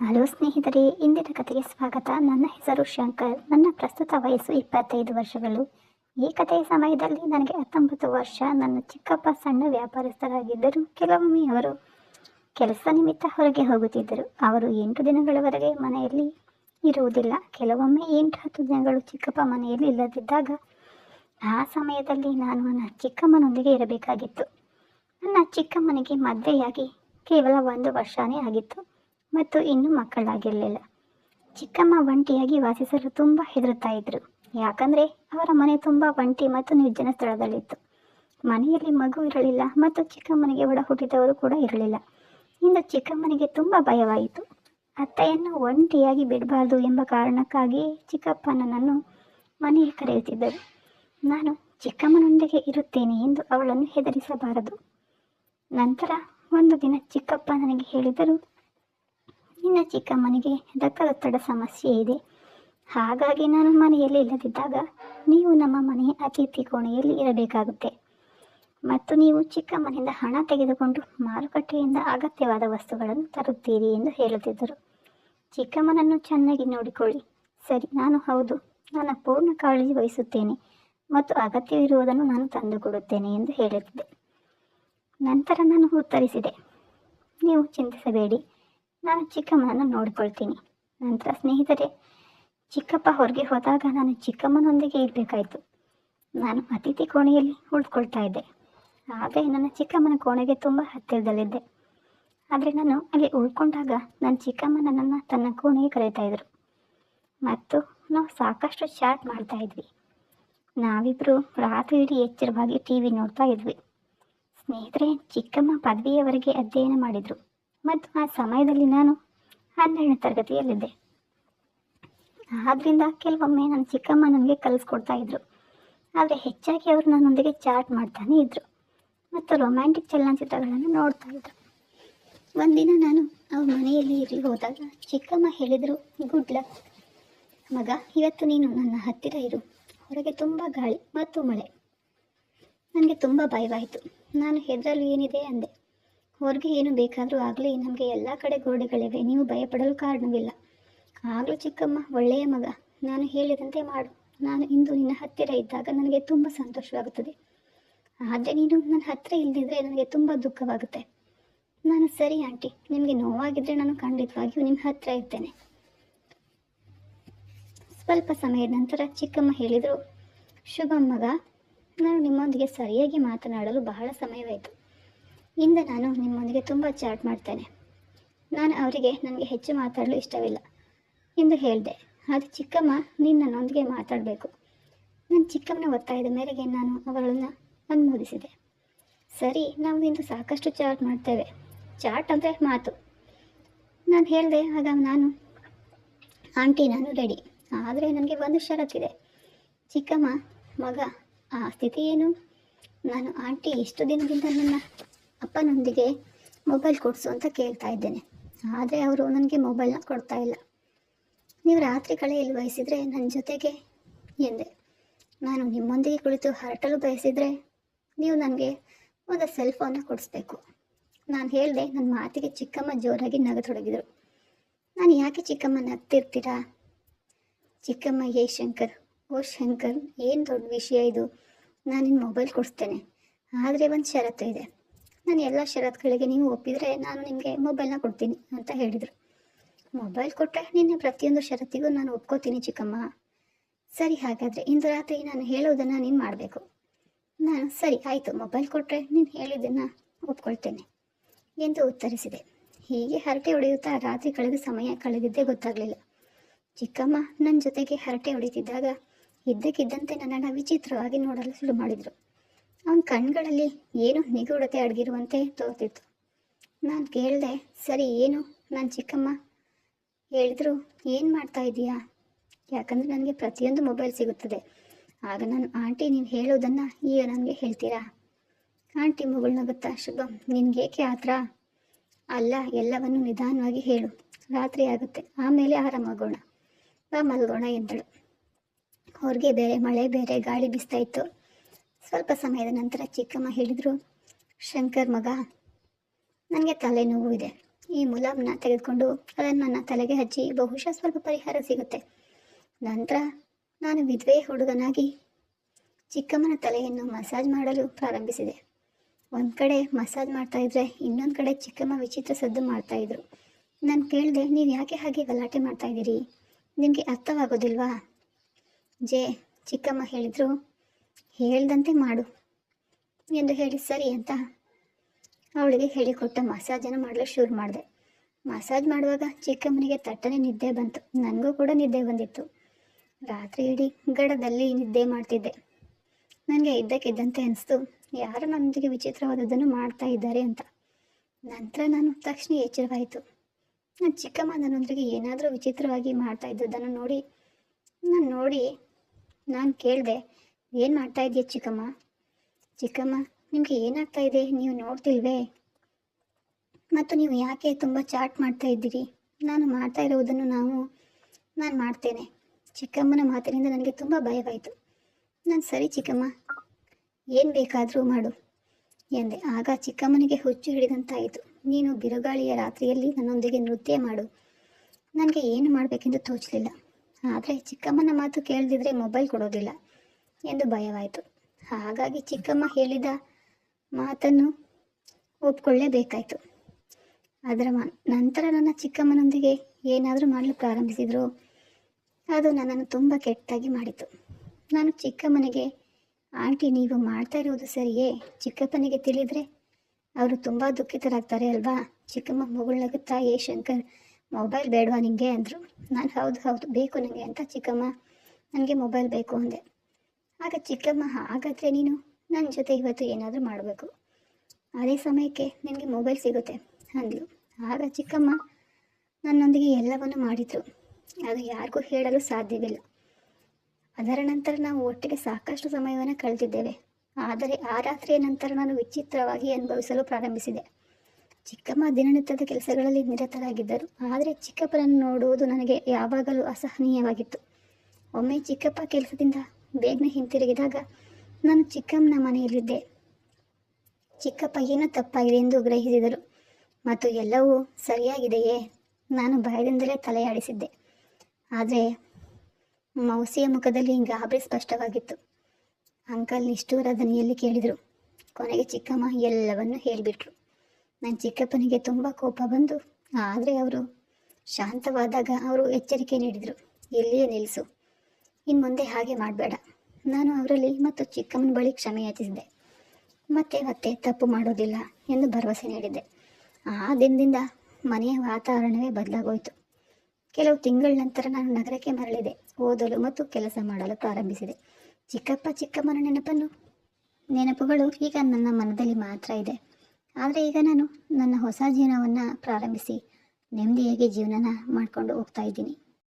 Hello ಸ್ನೇಹಿತರೆ, ಇಂದಿನ ಕಥೆಗೆ ಸ್ವಾಗತ. ನನ್ನ ಹೆಸರು ಶಂಕರ್. ನನ್ನ ಪ್ರಸ್ತುತ ವಯಸ್ಸು ಇಪ್ಪತ್ತೈದು ವರ್ಷಗಳು. ಈ ಕಥೆಯ ಸಮಯದಲ್ಲಿ ನನಗೆ ಹತ್ತೊಂಬತ್ತು ವರ್ಷ. ನನ್ನ ಚಿಕ್ಕಪ್ಪ ಸಣ್ಣ ವ್ಯಾಪಾರಸ್ಥರಾಗಿದ್ದರು. ಕೆಲವೊಮ್ಮೆ ಅವರು ಕೆಲಸ ನಿಮಿತ್ತ ಹೊರಗೆ ಹೋಗುತ್ತಿದ್ದರು. ಅವರು ಎಂಟು ದಿನಗಳವರೆಗೆ ಮನೆಯಲ್ಲಿ ಇರುವುದಿಲ್ಲ. ಕೆಲವೊಮ್ಮೆ ಎಂಟು, ಹತ್ತು ದಿನಗಳು ಚಿಕ್ಕಪ್ಪ ಮನೆಯಲ್ಲಿ ಇಲ್ಲದಿದ್ದಾಗ ಆ ಸಮಯದಲ್ಲಿ ನಾನು ನನ್ನ ಚಿಕ್ಕಮ್ಮನೊಂದಿಗೆ ಇರಬೇಕಾಗಿತ್ತು. ನನ್ನ ಚಿಕ್ಕಮ್ಮನಿಗೆ ಮದುವೆಯಾಗಿ ಕೇವಲ ಒಂದು ವರ್ಷನೇ ಆಗಿತ್ತು. ಮತ್ತು ಇನ್ನೂ ಮಕ್ಕಳಾಗಿರಲಿಲ್ಲ. ಚಿಕ್ಕಮ್ಮ ಒಂಟಿಯಾಗಿ ವಾಸಿಸಲು ತುಂಬ ಹೆದರುತ್ತಾ ಇದ್ರು. ಯಾಕಂದರೆ ಅವರ ಮನೆ ತುಂಬ ಒಂಟಿ ಮತ್ತು ನಿರ್ಜನ ಸ್ಥಳದಲ್ಲಿತ್ತು. ಮನೆಯಲ್ಲಿ ಮಗು ಇರಲಿಲ್ಲ ಮತ್ತು ಚಿಕ್ಕಮ್ಮನಿಗೆ ಒಡ ಹುಟ್ಟಿದವರು ಕೂಡ ಇರಲಿಲ್ಲ. ಇಂದು ಚಿಕ್ಕಮ್ಮನಿಗೆ ತುಂಬ ಭಯವಾಯಿತು. ಅತ್ತೆಯನ್ನು ಒಂಟಿಯಾಗಿ ಬಿಡಬಾರ್ದು ಎಂಬ ಕಾರಣಕ್ಕಾಗಿ ಚಿಕ್ಕಪ್ಪ ನನ್ನನ್ನು ಮನೆಗೆ ಕರೆಯುತ್ತಿದ್ದರು. ನಾನು ಚಿಕ್ಕಮ್ಮನೊಂದಿಗೆ ಇರುತ್ತೇನೆ ಎಂದು ಅವಳನ್ನು ಹೆದರಿಸಬಾರದು. ನಂತರ ಒಂದು ದಿನ ಚಿಕ್ಕಪ್ಪ ನನಗೆ ಹೇಳಿದರು ನಿನ್ನ ಚಿಕ್ಕಮ್ಮನಿಗೆ ರಕ್ತದೊತ್ತಡ ಸಮಸ್ಯೆ ಇದೆ. ಹಾಗಾಗಿ ನಾನು ಮನೆಯಲ್ಲಿ ಇಲ್ಲದಿದ್ದಾಗ ನೀವು ನಮ್ಮ ಮನೆಯ ಅತಿಥಿ ಕೋಣೆಯಲ್ಲಿ ಇರಬೇಕಾಗುತ್ತೆ. ಮತ್ತು ನೀವು ಚಿಕ್ಕಮ್ಮನಿಂದ ಹಣ ತೆಗೆದುಕೊಂಡು ಮಾರುಕಟ್ಟೆಯಿಂದ ಅಗತ್ಯವಾದ ವಸ್ತುಗಳನ್ನು ತರುತ್ತೀರಿ ಎಂದು ಹೇಳುತ್ತಿದ್ದರು. ಚಿಕ್ಕಮ್ಮನನ್ನು ಚೆನ್ನಾಗಿ ನೋಡಿಕೊಳ್ಳಿ. ಸರಿ, ನಾನು ಹೌದು. ನನ್ನ ಪೂರ್ಣ ಕಾಳಜಿ ವಹಿಸುತ್ತೇನೆ ಮತ್ತು ಅಗತ್ಯವಿರುವುದನ್ನು ನಾನು ತಂದುಕೊಡುತ್ತೇನೆ ಎಂದು ಹೇಳುತ್ತಿದ್ದೆ. ನಂತರ ನಾನು ಉತ್ತರಿಸಿದೆ. ನೀವು ಚಿಂತಿಸಬೇಡಿ. ನಾನು ಚಿಕ್ಕಮ್ಮನನ್ನು ನೋಡ್ಕೊಳ್ತೀನಿ. ನಂತರ ಸ್ನೇಹಿತರೆ, ಚಿಕ್ಕಪ್ಪ ಹೊರಗೆ ಹೋದಾಗ ನಾನು ಚಿಕ್ಕಮ್ಮನೊಂದಿಗೆ ಇರಬೇಕಾಯ್ತು. ನಾನು ಅತಿಥಿ ಕೋಣೆಯಲ್ಲಿ ಉಳ್ಕೊಳ್ತಾ ಇದ್ದೆ. ಆದರೆ ನನ್ನ ಚಿಕ್ಕಮ್ಮನ ಕೋಣೆಗೆ ತುಂಬ ಹತ್ತಿರದಲ್ಲಿದ್ದೆ. ಆದರೆ ನಾನು ಅಲ್ಲಿ ಉಳ್ಕೊಂಡಾಗ ನನ್ನ ಚಿಕ್ಕಮ್ಮ ನನ್ನನ್ನು ತನ್ನ ಕೋಣೆಗೆ ಕರೀತಾ ಇದ್ರು. ಮತ್ತು ನಾವು ಸಾಕಷ್ಟು ಚಾಟ್ ಮಾಡ್ತಾ ಇದ್ವಿ. ನಾವಿಬ್ಬರು ರಾತ್ರಿ ಇಡೀ ಎಚ್ಚರವಾಗಿ ಟಿ ವಿ ನೋಡ್ತಾ ಇದ್ವಿ. ಸ್ನೇಹಿತರೆ, ಚಿಕ್ಕಮ್ಮ ಪದವಿಯವರೆಗೆ ಅಧ್ಯಯನ ಮಾಡಿದರು. ಮತ್ತು ಆ ಸಮಯದಲ್ಲಿ ನಾನು ಹನ್ನೆರಡನೇ ತರಗತಿಯಲ್ಲಿದ್ದೆ. ಆದ್ದರಿಂದ ಕೆಲವೊಮ್ಮೆ ನನ್ನ ಚಿಕ್ಕಮ್ಮ ನನಗೆ ಕಲಿಸ್ಕೊಡ್ತಾ ಇದ್ರು. ಆದರೆ ಹೆಚ್ಚಾಗಿ ಅವರು ನನ್ನೊಂದಿಗೆ ಚಾಟ್ ಮಾಡ್ತಾನೆ ಇದ್ದರು ಮತ್ತು ರೊಮ್ಯಾಂಟಿಕ್ ಚಲನಚಿತ್ರಗಳನ್ನು ನೋಡ್ತಾ ಇದ್ದರು ಒಂದಿನ ನಾನು ಅವ್ರ ಮನೆಯಲ್ಲಿ ಇರಿ ಹೋದಾಗ ಚಿಕ್ಕಮ್ಮ ಹೇಳಿದರು, ಗುಡ್ ಲಕ್ ಮಗ, ಇವತ್ತು ನೀನು ನನ್ನ ಹತ್ತಿರ ಇರು. ಹೊರಗೆ ತುಂಬ ಗಾಳಿ ಮತ್ತು ಮಳೆ. ನನಗೆ ತುಂಬ ಭಯವಾಯಿತು. ನಾನು ಹೆದರಲು ಏನಿದೆ? ಅಂದೆ. ಹೊರಗೆ ಏನು ಬೇಕಾದರೂ ಆಗಲಿ, ನಮಗೆ ಎಲ್ಲ ಕಡೆ ಗೋಡೆಗಳಿವೆ, ನೀವು ಭಯಪಡಲು ಕಾರಣವಿಲ್ಲ. ಆಗಲೂ ಚಿಕ್ಕಮ್ಮ, ಒಳ್ಳೆಯ ಮಗ, ನಾನು ಹೇಳಿದಂತೆ ಮಾಡು. ನಾನು ಇಂದು ನಿನ್ನ ಹತ್ತಿರ ಇದ್ದಾಗ ನನಗೆ ತುಂಬ ಸಂತೋಷವಾಗುತ್ತದೆ. ಆದರೆ ನೀನು ನನ್ನ ಹತ್ತಿರ ಇಲ್ಲದಿದ್ದರೆ ನನಗೆ ತುಂಬ ದುಃಖವಾಗುತ್ತೆ. ನಾನು ಸರಿ ಆಂಟಿ, ನಿಮಗೆ ನೋವಾಗಿದ್ದರೆ ನಾನು ಖಂಡಿತವಾಗಿಯೂ ನಿಮ್ಮ ಹತ್ತಿರ ಇರ್ತೇನೆ. ಸ್ವಲ್ಪ ಸಮಯದ ನಂತರ ಚಿಕ್ಕಮ್ಮ ಹೇಳಿದರು, ಶುಭ ಮಗ, ನಾನು ನಿಮ್ಮೊಂದಿಗೆ ಸರಿಯಾಗಿ ಮಾತನಾಡಲು ಬಹಳ ಸಮಯವಾಯಿತು. ಇಂದ ನಾನು ನಿಮ್ಮೊಂದಿಗೆ ತುಂಬ ಚಾಟ್ ಮಾಡ್ತೇನೆ. ನಾನು ಅವರಿಗೆ ನನಗೆ ಹೆಚ್ಚು ಮಾತಾಡಲು ಇಷ್ಟವಿಲ್ಲ ಎಂದು ಹೇಳಿದೆ. ಆದರೆ ಚಿಕ್ಕಮ್ಮ ನೀನು ನನ್ನೊಂದಿಗೆ ಮಾತಾಡಬೇಕು. ನನ್ನ ಚಿಕ್ಕಮ್ಮನ ಒತ್ತಾಯದ ಮೇರೆಗೆ ನಾನು ಅವರನ್ನು ಅನುಮೋದಿಸಿದೆ. ಸರಿ, ನಾವು ಇಂದು ಸಾಕಷ್ಟು ಚಾಟ್ ಮಾಡ್ತೇವೆ. ಚಾಟ್ ಅಂದರೆ ಮಾತು. ನಾನು ಹೇಳಿದೆ, ಆಗ ನಾನು, ಆಂಟಿ ನಾನು ರೆಡಿ ಆದರೆ ನನಗೆ ಒಂದು ಷರತ್ತಿದೆ. ಚಿಕ್ಕಮ್ಮ, ಮಗ, ಆ ಸ್ಥಿತಿ ಏನು? ನಾನು ಆಂಟಿ ಎಷ್ಟು ದಿನದಿಂದ ನನ್ನ ಅಪ್ಪನೊಂದಿಗೆ ಮೊಬೈಲ್ ಕೊಡಿಸು ಅಂತ ಕೇಳ್ತಾ ಇದ್ದೇನೆ. ಆದರೆ ಅವರು ನನಗೆ ಮೊಬೈಲ್ನ ಕೊಡ್ತಾ ಇಲ್ಲ. ನೀವು ರಾತ್ರಿ ಕಳೆಯಲು ಬಯಸಿದರೆ ನನ್ನ ಜೊತೆಗೆ ಎಂದೆ. ನಾನು ನಿಮ್ಮೊಂದಿಗೆ ಕುಳಿತು ಹರಟಲು ಬಯಸಿದರೆ ನೀವು ನನಗೆ ಒಂದು ಸೆಲ್ ಫೋನ್ನ ಕೊಡಿಸ್ಬೇಕು. ನಾನು ಹೇಳಿದೆ ನನ್ನ ಮಾತಿಗೆ ಚಿಕ್ಕಮ್ಮ ಜೋರಾಗಿ ನಗತೊಡಗಿದರು. ನಾನು ಯಾಕೆ ಚಿಕ್ಕಮ್ಮ ನಗ್ತಿರ್ತೀರಾ? ಚಿಕ್ಕಮ್ಮ ಏ ಶಂಕರ್. ಓ ಶಂಕರ್, ಏನು ದೊಡ್ಡ ವಿಷಯ ಇದು. ನಾನು ನಿನ್ನ ಮೊಬೈಲ್ ಕೊಡಿಸ್ತೇನೆ. ಆದರೆ ಒಂದು ಷರತ್ತು ಇದೆ. ನಾನು ಎಲ್ಲ ಷರತ್ತುಗಳಿಗೆ ನೀವು ಒಪ್ಪಿದರೆ ನಾನು ನಿಮಗೆ ಮೊಬೈಲ್ನ ಕೊಡ್ತೀನಿ ಅಂತ ಹೇಳಿದರು. ಮೊಬೈಲ್ ಕೊಟ್ಟರೆ ನಿನ್ನ ಪ್ರತಿಯೊಂದು ಷರತ್ತಿಗೂ ನಾನು ಒಪ್ಕೋತೀನಿ ಚಿಕ್ಕಮ್ಮ. ಸರಿ, ಹಾಗಾದರೆ ಇಂದು ರಾತ್ರಿ ನಾನು ಹೇಳೋದನ್ನು ನೀನು ಮಾಡಬೇಕು. ನಾನು, ಸರಿ, ಆಯಿತು. ಮೊಬೈಲ್ ಕೊಟ್ಟರೆ ನೀನು ಹೇಳಿದ್ದನ್ನು ಒಪ್ಕೊಳ್ತೇನೆ ಎಂದು ಉತ್ತರಿಸಿದೆ. ಹೀಗೆ ಹರಟೆ ಹೊಡೆಯುತ್ತಾ ರಾತ್ರಿ ಕಳೆದ ಸಮಯ ಕಳೆದಿದ್ದೇ ಗೊತ್ತಾಗಲಿಲ್ಲ. ಚಿಕ್ಕಮ್ಮ ನನ್ನ ಜೊತೆಗೆ ಹರಟೆ ಹೊಡೆಯುತ್ತಿದ್ದಾಗ ಇದ್ದಕ್ಕಿದ್ದಂತೆ ನನ್ನನ್ನು ವಿಚಿತ್ರವಾಗಿ ನೋಡಲು ಶುರು ಮಾಡಿದರು. ಅವನ ಕಣ್ಗಳಲ್ಲಿ ಏನು ನಿಗೂಢತೆ ಅಡಗಿರುವಂತೆ ತೋರ್ತಿತ್ತು. ನಾನು ಕೇಳಿದೆ, ಸರಿ, ಏನು? ನಾನು ಚಿಕ್ಕಮ್ಮ, ಹೇಳಿದ್ರು ಏನು ಮಾಡ್ತಾ ಇದೀಯಾ ಯಾಕಂದರೆ ನನಗೆ ಪ್ರತಿಯೊಂದು ಮೊಬೈಲ್ ಸಿಗುತ್ತದೆ. ಆಗ ನಾನು ಆಂಟಿ ನೀವು ಹೇಳೋದನ್ನು ಈಗ ನನಗೆ ಹೇಳ್ತೀರಾ? ಆಂಟಿ, ಮಗಳು ಗೊತ್ತಾ ಶುಭಂ ನಿನಗೇಕೆ ಆ ಥರ ಅಲ್ಲ, ಎಲ್ಲವನ್ನು ನಿಧಾನವಾಗಿ ಹೇಳು. ರಾತ್ರಿ ಆಗುತ್ತೆ. ಆಮೇಲೆ ಆರಾಮಾಗೋಣ ಬಾ ಮಲ್ಗೋಣ ಎಂದಳು. ಹೊರಗೆ ಬೇರೆ, ಮಳೆ ಬೇರೆ, ಗಾಳಿ ಬೀಸ್ತಾ ಇತ್ತು. ಸ್ವಲ್ಪ ಸಮಯದ ನಂತರ ಚಿಕ್ಕಮ್ಮ ಹೇಳಿದರು, ಶಂಕರ್ ಮಗ, ನನಗೆ ತಲೆನೋವು ಇದೆ. ಈ ಮುಲಾಮ್ನ ತೆಗೆದುಕೊಂಡು ಅದನ್ನು ನನ್ನ ತಲೆಗೆ ಹಚ್ಚಿ ಬಹುಶಃ ಸ್ವಲ್ಪ ಪರಿಹಾರ ಸಿಗುತ್ತೆ. ನಂತರ ನಾನು ವಿಧವೆ ಹುಡುಗನಾಗಿ ಚಿಕ್ಕಮ್ಮನ ತಲೆಯನ್ನು ಮಸಾಜ್ ಮಾಡಲು ಪ್ರಾರಂಭಿಸಿದೆ. ಒಂದು ಕಡೆ ಮಸಾಜ್ ಮಾಡ್ತಾ ಇದ್ರೆ ಇನ್ನೊಂದು ಕಡೆ ಚಿಕ್ಕಮ್ಮ ವಿಚಿತ್ರ ಸದ್ದು ಮಾಡ್ತಾ ಇದ್ರು. ನಾನು ಕೇಳಿದೆ, ನೀವು ಯಾಕೆ ಹಾಗೆ ಗಲಾಟೆ ಮಾಡ್ತಾ ಇದ್ದೀರಿ? ನಿಮಗೆ ಅರ್ಥವಾಗೋದಿಲ್ವಾ? ಜೆ ಚಿಕ್ಕಮ್ಮ ಹೇಳಿದರು ಹೇಳ್ದಂತೆ ಮಾಡು ಎಂದು ಹೇಳಿ ಸರಿ ಅಂತ ಅವಳಿಗೆ ಹೇಳಿಕೊಟ್ಟ ಮಸಾಜನ್ನು ಮಾಡಲು ಶುರು ಮಾಡಿದೆ. ಮಸಾಜ್ ಮಾಡುವಾಗ ಚಿಕ್ಕಮ್ಮನಿಗೆ ತಟ್ಟನೆ ನಿದ್ದೆ ಬಂತು. ನನಗೂ ಕೂಡ ನಿದ್ದೆ ಬಂದಿತ್ತು. ರಾತ್ರಿ ಇಡೀ ಗಡದಲ್ಲಿ ನಿದ್ದೆ ಮಾಡ್ತಿದ್ದೆ. ನನಗೆ ಇದ್ದಕ್ಕಿದ್ದಂತೆ ಅನಿಸ್ತು, ಯಾರು ನನ್ನೊಂದಿಗೆ ವಿಚಿತ್ರವಾದದ್ದನ್ನು ಮಾಡ್ತಾ ಇದ್ದಾರೆ ಅಂತ. ನಂತರ ನಾನು ತಕ್ಷಣ ಎಚ್ಚರವಾಯಿತು. ನನ್ನ ಚಿಕ್ಕಮ್ಮ ನನ್ನೊಂದಿಗೆ ಏನಾದರೂ ವಿಚಿತ್ರವಾಗಿ ಮಾಡ್ತಾ ಇದ್ದದ್ದನ್ನು ನೋಡಿ, ನಾನು ನೋಡಿ, ನಾನು ಕೇಳಿದೆ ಏನು ಮಾಡ್ತಾ ಇದೆಯಾ ಚಿಕ್ಕಮ್ಮ? ಚಿಕ್ಕಮ್ಮ, ನಿಮಗೆ ಏನಾಗ್ತಾ ಇದೆ? ನೀವು ನೋಡ್ತಿಲ್ವೇ? ಮತ್ತು ನೀವು ಯಾಕೆ ತುಂಬ ಚಾಟ್ ಮಾಡ್ತಾ ಇದ್ದೀರಿ? ನಾನು ಮಾಡ್ತಾ ಇರುವುದನ್ನು ನಾವು, ನಾನು ಮಾಡ್ತೇನೆ. ಚಿಕ್ಕಮ್ಮನ ಮಾತಿನಿಂದ ನನಗೆ ತುಂಬ ಭಯವಾಯಿತು. ನಾನು ಸರಿ ಚಿಕ್ಕಮ್ಮ, ಏನು ಬೇಕಾದರೂ ಮಾಡು ಎಂದೆ. ಆಗ ಚಿಕ್ಕಮ್ಮನಿಗೆ ಹುಚ್ಚು ಹಿಡಿದಂತಾಯಿತು. ನೀನು ಬಿರುಗಾಳಿಯ ರಾತ್ರಿಯಲ್ಲಿ ನನ್ನೊಂದಿಗೆ ನೃತ್ಯ ಮಾಡು. ನನಗೆ ಏನು ಮಾಡಬೇಕೆಂದು ತೋಚಲಿಲ್ಲ. ಆದರೆ ಚಿಕ್ಕಮ್ಮನ ಮಾತು ಕೇಳದಿದ್ರೆ ಮೊಬೈಲ್ ಕೊಡೋದಿಲ್ಲ. ಎಂದು ಭಯವಾಯಿತು. ಹಾಗಾಗಿ ಚಿಕ್ಕಮ್ಮ ಹೇಳಿದ ಮಾತನ್ನು ಒಪ್ಕೊಳ್ಳೇಬೇಕಾಯಿತು. ಅದರ ನಂತರ ನನ್ನ ಚಿಕ್ಕಮ್ಮನೊಂದಿಗೆ ಏನಾದರೂ ಮಾಡಲು ಪ್ರಾರಂಭಿಸಿದ್ರು. ಅದು ನನ್ನನ್ನು ತುಂಬ ಕೆಟ್ಟಾಗಿ ಮಾಡಿತು. ನಾನು ಚಿಕ್ಕಮ್ಮನಿಗೆ, ಆಂಟಿ, ನೀವು ಮಾಡ್ತಾ ಇರುವುದು ಸರಿಯೇ? ಚಿಕ್ಕಪ್ಪನಿಗೆ ತಿಳಿದ್ರೆ ಅವರು ತುಂಬ ದುಃಖಿತರಾಗ್ತಾರೆ ಅಲ್ವಾ? ಚಿಕ್ಕಮ್ಮ ಮಗುಳ್ನಗುತ್ತಾ ಏ ಶಂಕರ್, ಮೊಬೈಲ್ ಬೇಡವಾ ನಿಮಗೆ ಅಂದರು. ನಾನು, ಹೌದು ಹೌದು, ಬೇಕು ನನಗೆ ಅಂತ ಚಿಕ್ಕಮ್ಮ ನನಗೆ ಮೊಬೈಲ್ ಬೇಕು ಅಂದೆ. ಆಗ ಚಿಕ್ಕಮ್ಮ ಹಾಗಾದರೆ ನೀನು ನನ್ನ ಜೊತೆ ಇವತ್ತು ಏನಾದರೂ ಮಾಡಬೇಕು. ಅದೇ ಸಮಯಕ್ಕೆ ನಿನಗೆ ಮೊಬೈಲ್ ಸಿಗುತ್ತೆ, ಅಂದ್ಲು. ಆಗ ಚಿಕ್ಕಮ್ಮ ನನ್ನೊಂದಿಗೆ ಎಲ್ಲವನ್ನು ಮಾಡಿದ್ರು. ಅದು ಯಾರಿಗೂ ಹೇಳಲು ಸಾಧ್ಯವಿಲ್ಲ. ಅದರ ನಂತರ ನಾವು ಒಟ್ಟಿಗೆ ಸಾಕಷ್ಟು ಸಮಯವನ್ನು ಕಳೆದಿದ್ದೇವೆ. ಆದರೆ ಆ ರಾತ್ರಿಯ ನಂತರ ನಾನು ವಿಚಿತ್ರವಾಗಿ ಅನುಭವಿಸಲು ಪ್ರಾರಂಭಿಸಿದೆ. ಚಿಕ್ಕಮ್ಮ ದಿನನಿತ್ಯದ ಕೆಲಸಗಳಲ್ಲಿ ನಿರತರಾಗಿದ್ದರು. ಆದರೆ ಚಿಕ್ಕಪ್ಪನನ್ನು ನೋಡುವುದು ನನಗೆ ಯಾವಾಗಲೂ ಅಸಹನೀಯವಾಗಿತ್ತು. ಒಮ್ಮೆ ಚಿಕ್ಕಪ್ಪ ಕೆಲಸದಿಂದ ಬೇಗನೆ ಹಿಂತಿರುಗಿದಾಗ ನಾನು ಚಿಕ್ಕಮ್ಮನ ಮನೆಯಲ್ಲಿದ್ದೆ. ಚಿಕ್ಕಪ್ಪ ಏನೋ ತಪ್ಪಾಗಿದೆ ಎಂದು ಗ್ರಹಿಸಿದರು. ಮತ್ತು ಎಲ್ಲವೂ ಸರಿಯಾಗಿದೆಯೇ? ನಾನು ಭಯದಿಂದಲೇ ತಲೆಯಾಡಿಸಿದ್ದೆ ಆದರೆ ಮೌಸಿಯ ಮುಖದಲ್ಲಿ ಗಾಬರಿ ಸ್ಪಷ್ಟವಾಗಿತ್ತು. ಅಂಕಲ್ ನಿಷ್ಠೂರ ದನಿಯಲ್ಲಿ ಕೇಳಿದರು. ಕೊನೆಗೆ ಚಿಕ್ಕಮ್ಮ ಎಲ್ಲವನ್ನೂ ಹೇಳಿಬಿಟ್ರು. ನನ್ನ ಚಿಕ್ಕಪ್ಪನಿಗೆ ತುಂಬ ಕೋಪ ಬಂದು, ಆದರೆ ಅವರು ಶಾಂತವಾದಾಗ ಅವರು ಎಚ್ಚರಿಕೆ ನೀಡಿದರು. ಇಲ್ಲಿಯೇ ನಿಲ್ಲಿಸು. ಇನ್ನು ಮುಂದೆ ಹಾಗೆ ಮಾಡಬೇಡ. ನಾನು ಅವರಲ್ಲಿ ಮತ್ತು ಚಿಕ್ಕಮ್ಮನ ಬಳಿ ಕ್ಷಮೆ ಯಾಚಿಸಿದೆ. ಮತ್ತೆ ಮತ್ತೆ ತಪ್ಪು ಮಾಡೋದಿಲ್ಲ ಎಂದು ಭರವಸೆ ನೀಡಿದ್ದೆ ಆ ದಿನದಿಂದ ಮನೆಯ ವಾತಾವರಣವೇ ಬದಲಾಗೋಯಿತು. ಕೆಲವು ತಿಂಗಳ ನಂತರ ನಾನು ನಗರಕ್ಕೆ ಮರಳಿದೆ. ಓದಲು ಮತ್ತು ಕೆಲಸ ಮಾಡಲು ಪ್ರಾರಂಭಿಸಿದೆ. ಚಿಕ್ಕಪ್ಪ, ಚಿಕ್ಕಮ್ಮನ ನೆನಪನ್ನು, ನೆನಪುಗಳು ಈಗ ನನ್ನ ಮನದಲ್ಲಿ ಮಾತ್ರ ಇದೆ. ಆದರೆ ಈಗ ನಾನು ನನ್ನ ಹೊಸ ಜೀವನವನ್ನು ಪ್ರಾರಂಭಿಸಿ ನೆಮ್ಮದಿಯಾಗಿ ಜೀವನನ ಮಾಡಿಕೊಂಡು ಹೋಗ್ತಾ ಇದ್ದೀನಿ.